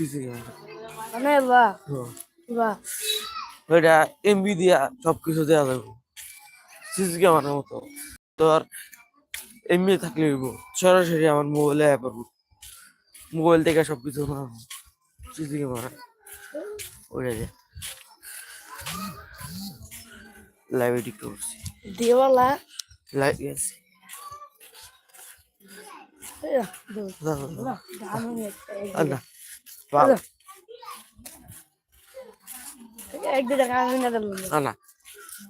CC camera মানে বাহ হ্যাঁ। বাহ ওইটা এমবি দিয়া সবকিছু দেওয়া যাবে। সিসি ক্যামেরার মতো। তোর এমবি থাকলে সরাসরি আমার মোবাইলে অ্যাপ পাবো মোবাইল থেকে সবকিছু না সিসি ক্যামেরা ওইটা যে লাইভ এডিট করছি। দেওয়ালা। লাইভ গেছি বাহ এক দু টাকা আমি না দিলাম না না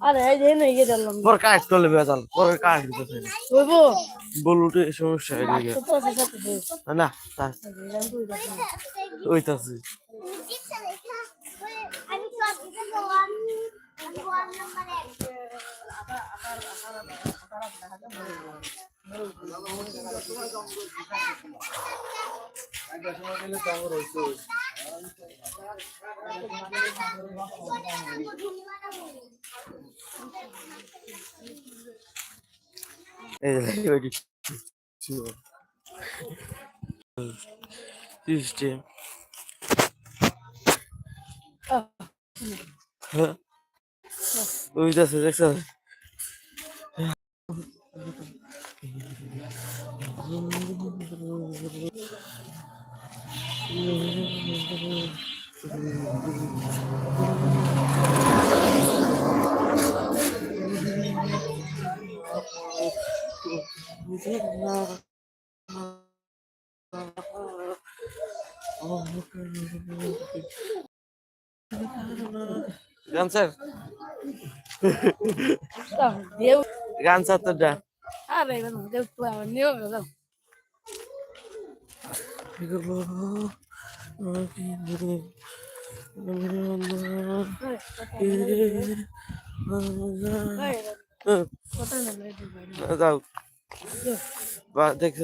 আরে এই যে না ইয়ে দিলাম পরে কাজ করলে বেজাল পরে কাজ দিতে হইবো বলুটে সমস্যা হয়ে গেছে তো না ওইতাছি আমি সিস্টেম হ্যাঁ ওইতাছে দেখছ গান স্যার দেও গান স্যার তো ডা আরে দেও তো আমার নিও দাও কথা না যাও বা দেখছ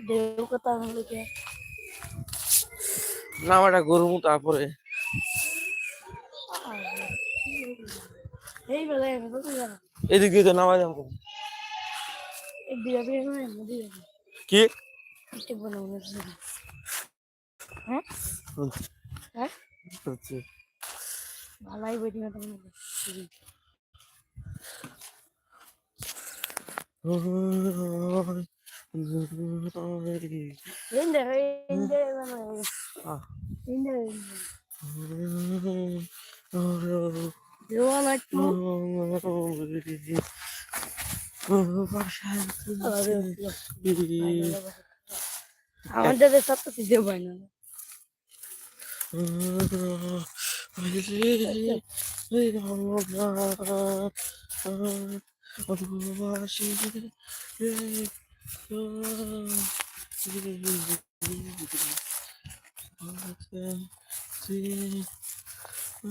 দেও কথা হলো কে নামাটা গরমু তারপরে এই বেলা আমি তো জানা এদিক দিয়ে তো নামা যাব এই দিয়া বিয়ে নয় না কি? ঠিক বানাবো না। হ্যাঁ? হ্যাঁ হচ্ছে ভালাই বইটি না তুমি Oh,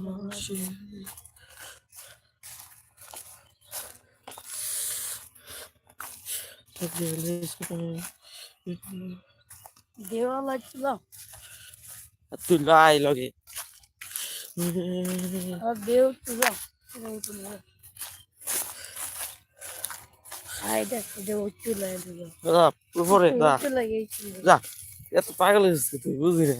my Devam açılam. দাও তুই লাই লগে আর এত পাগল হয়েছিস তুই বুঝলি না?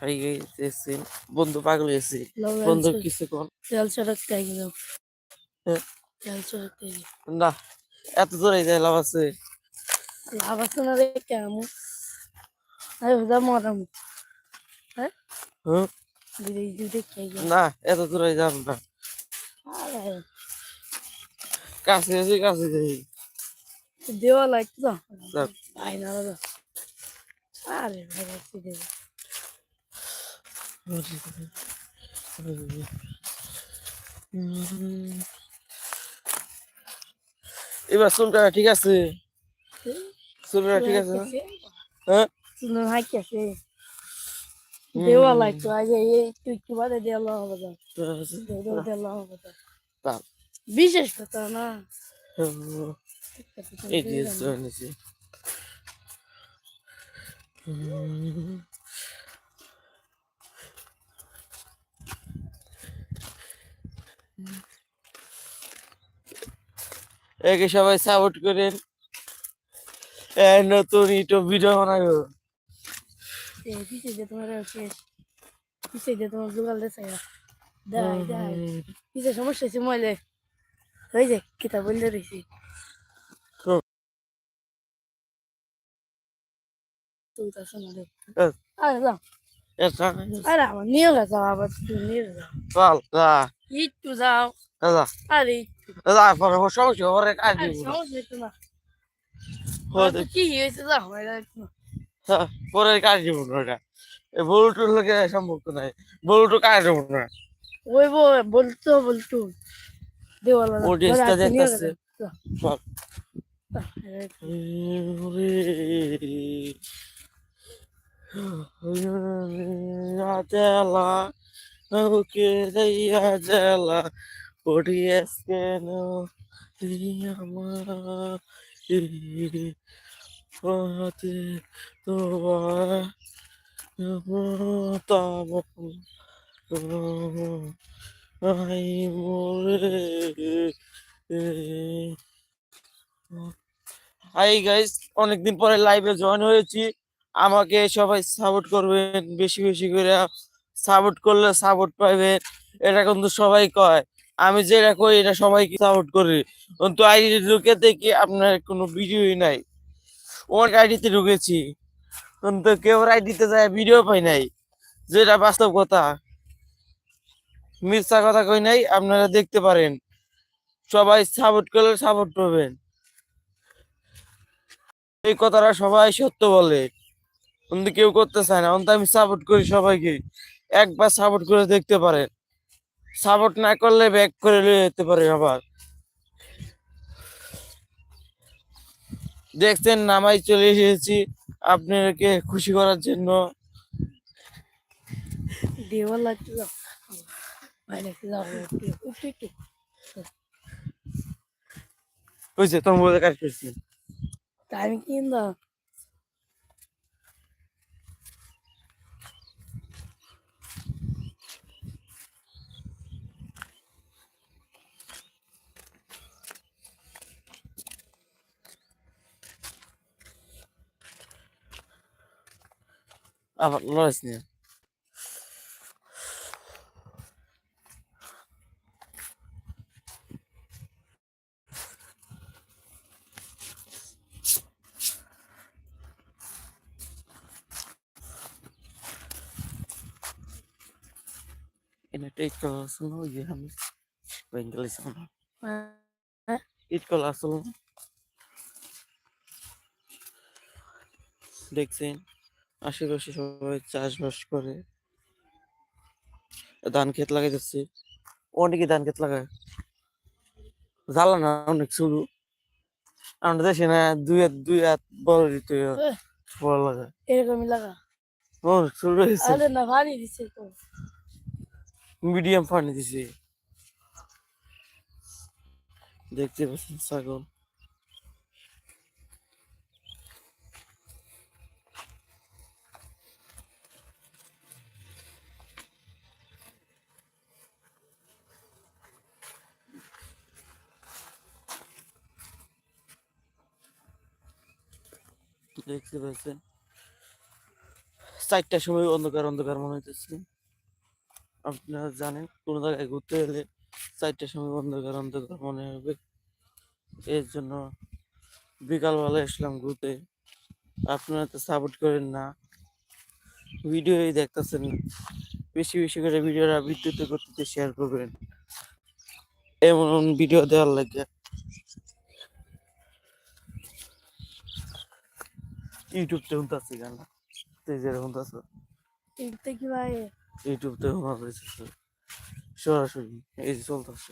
গেছি বন্ধু পাগল হয়েছি। বন্ধু কিছু কোন তেল সড়ক দাও হ্যাঁ। তেল সড়ক থেকে না এত দূরে যাই লাভ আছে। লাভ আছে না রে কেমন? আরে মরাম হ্যাঁ? হুম? না এত দূরে যাব না। কাছে আছি কাছে যাই দেওয়া লাগতো। আরে ভাই দেবো এবার চুলটা ঠিক আছে চুলটা ঠিক আছে? হ্যাঁ kibada de Allah bada. ঠিক আছে। De de de Allah bada. তার বিশেষ কথা না এই যে নিচে একে সবাই সাপোর্ট করেন। এ নতুন ইউটিউব ভিডিও বানাবো। সমস্যা হয়েছে ময়লে হয়ে যায় কিতাব বললে রয়েছি হুম। তুই তো শোনা দে হ্যাঁ। আরে যাও। এটা আরে আমার নিয়ে যাও আবার নিয়ে যাও। চল যা একটু যাও যা আরে যা পরে সমস্যা পরে কাজ দিব না হ্যাঁ, কি হয়েছে এটা একটু না। হ্যাঁ, পরে কাজ দিব না ওটা বলুটুর লোকে সম্পর্ক নাই বলুটু কাজ দিব না ওই বলতো বলতো দেওয়ালা ও ড্রেসটা দেখতাছে। জেলা ওকে দিয়া জেলা পড়িয়েস কেন আমার পথে তোমার তাম আই মোরে। হাই গাইস অনেকদিন পরে লাইভে জয়েন হয়েছি। আমাকে সবাই সাপোর্ট করবেন, বেশি বেশি করে। সাপোর্ট করলে সাপোর্ট পাইবে, এটা কিন্তু সবাই কয়। আমি যেটা কই এটা সবাইকে সাপোর্ট করি? কিন্তু আইডি ঢুকে দেখি আপনার কোনো ভিডিওই নাই। অনেক আইডিতে ঢুকেছি। কিন্তু কেউ আইডিতে যায়, ভিডিও পাই নাই। যেটা বাস্তব কথা। মিথ্যা কথা কই নাই, আপনারা দেখতে পারেন। সবাই সাপোর্ট করলে সাপোর্ট পাবেন। এই কথাটা সবাই সত্য বলে। কিন্তু কেউ করতে চায় না। অন্ত আমি সাপোর্ট করি সবাইকে। একবার সাপোর্ট করে দেখতে পারেন। সাপোর্ট না করলে ব্যাক করে নিয়ে যেতে পারে আবার। দেখছেন নামাই চলে এসেছি আপনাকে খুশি করার জন্য। একটু যাও বাইরে একটু যাও একটু একটু একটু বুঝছে তোমার বলে কাজ করছি টাইম কিন্দা আবার লড়াইস নিয়ে Ini টেক কলা আসল না ওই যে আমি বেঙ্গলি শোনা ইট কলা আসল না দেখছেন আশেপাশে সবাই চাষবাস করে। ধান ক্ষেত লাগাইতেছে অনেকে ধান ক্ষেত লাগায়। জ্বালা না অনেক শুরু। আমরা দেশে না দুই হাত দুই হাত বড় দিতে বড় লাগায়। এরকমই লাগা। অনেক শুরু হয়েছে। না দিছে মিডিয়াম পানি দিছে। দেখতে পাচ্ছেন ছাগল। দেখতে পাচ্ছেন। চারটার সময় অন্ধকার অন্ধকার মনে হইতেছে। আপনারা জানেন, কোনো জায়গায় ঘুরতে গেলে চারটার সময় অন্ধকার অন্ধকার মনে হবে। এর জন্য বিকালবেলা আসলাম ঘুরতে। আপনারা তো সাপোর্ট করেন না। ভিডিওই দেখতেছেন বেশি বেশি করে ভিডিওরা বিদ্যুৎ করতে শেয়ার করবেন। এমন ভিডিও দেওয়ার লাগে। ইউটিউবতে শুনতেছি গান। তেজের শুনতেছে? দেখতে কি ভাই? ইউটিউবতে শোনা যাইতেছে সরাসরি এই যে চলতেছে।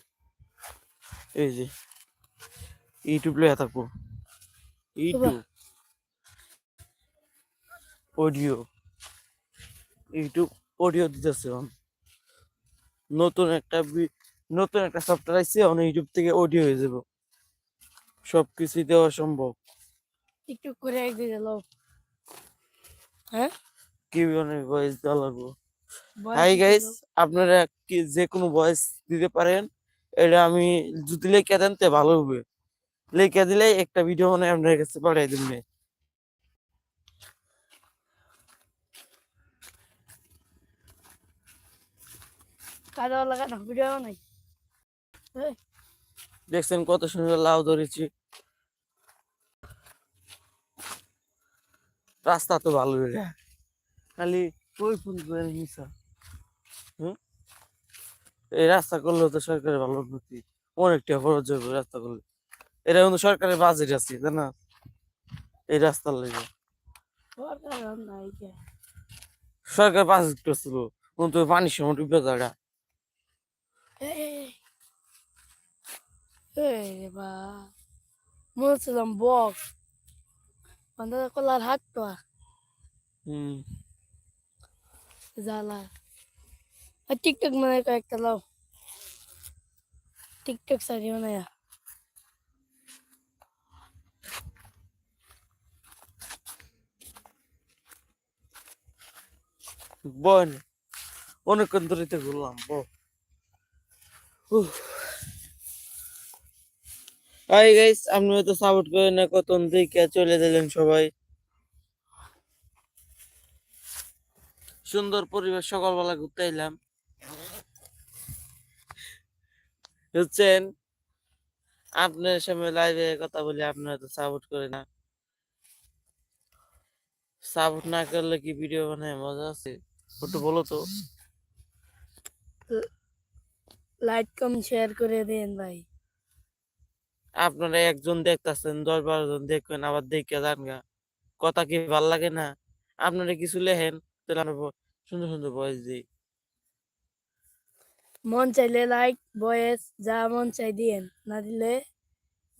এই যে ইউটিউব লয়ে থাকব। ইউটিউব অডিও ইউটিউব অডিও দিতেছে নতুন একটা নতুন একটা সফটওয়্যার আইছে এখন ইউটিউব থেকে অডিও হয়ে যাব। সবকিছু দেওয়া সম্ভব। টিকটক করে দিয়ে হ্যাঁ? কি মানে ভয়েস দেওয়া লাগবো? হাই গাইস আপনারা কি যে কোনো ভয়েস দিতে পারেন এটা আমি যদি লেখা দেন তে ভালো হবে। লেখা দিলে একটা ভিডিও মানে আপনার কাছে পাঠিয়ে দিবেন কাজা লাগানো ভিডিও নাই দেখছেন কত সুন্দর লাউ ধরেছি। রাস্তা তো ভালো রে। খালি ওই ফোন করে হুম? এই রাস্তা করলেও তো সরকারের ভালো উন্নতি। অনেকটা খরচ হবে রাস্তা করলে। এটা কিন্তু সরকারের বাজেট আছে তাই না? এই রাস্তার লেগে। সরকার বাজেট করছিল কিন্তু পানির সময় ডুবে যাওয়া মনে ছিলাম বক্স। বান্ধা কলার হাতটা হম জ্বালা আর টিকটক মানে কয়েকটা লাও টিকটক সারিও না বন অনেকক্ষণ ধরে ঘুরলাম ব হাই গাইস আপনি হয়তো সাপোর্ট করেন না, কত দেখে চলে দিলেন সবাই। সুন্দর পরিবেশ, সকালবেলা ঘুরতে এলাম। বুঝছেন? আপনার সামনে লাইভে কথা বলি, আপনারা তো সাপোর্ট করে না। সাপোর্ট না করলে কি ভিডিও বানায়? মজা আছে। একটু বলো তো। লাইক কম শেয়ার করে দেন ভাই। আপনারা একজন দেখতেছেন দশ বারো জন দেখবেন আবার দেখে যান গা। কথা কি ভালো লাগে না? আপনারা কিছু লেখেন তাহলে আমরা সুন্দর সুন্দর বয়স দিই। মন চাইলে লাইক বয়েস যা মন চাই দিয়েন। না দিলে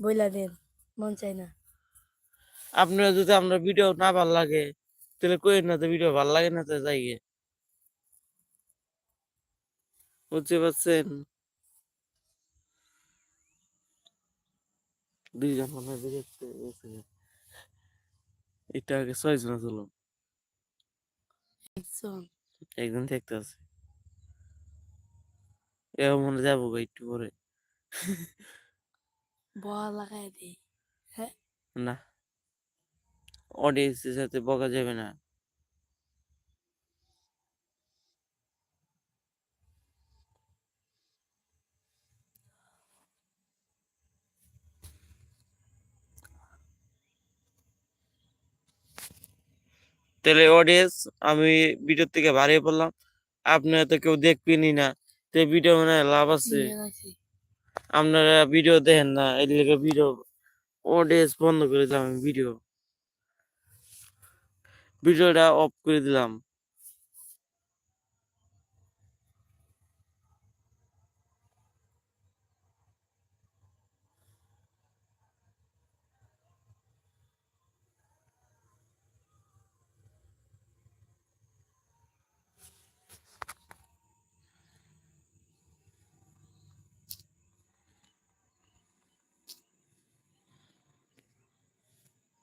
বইলা দেন মন চাই না। আপনারা যদি আমরা ভিডিও না ভালো লাগে তাহলে কই না তো ভিডিও ভালো লাগে না তো যাই গে। বুঝতে পারছেন? দুইজন মনে হয় দেখতে এটা আগে ছয়জন ছিল। একজন একজন দেখতে আছে। এও মনে যাব গো একটু পরে। বল লাগাই হ্যাঁ? না। অডিয়েন্সের সাথে বকা যাবে না। তাহলে অডিয়েন্স আমি ভিডিও থেকে বাড়িয়ে পড়লাম আপনি তো কেউ দেখবেনই না। তো ভিডিও মানে লাভ আছে। আপনারা ভিডিও দেখেন না এর লেগে ভিডিও অডিয়েন্স বন্ধ করে দিলাম ভিডিও ভিডিওটা অফ করে দিলাম।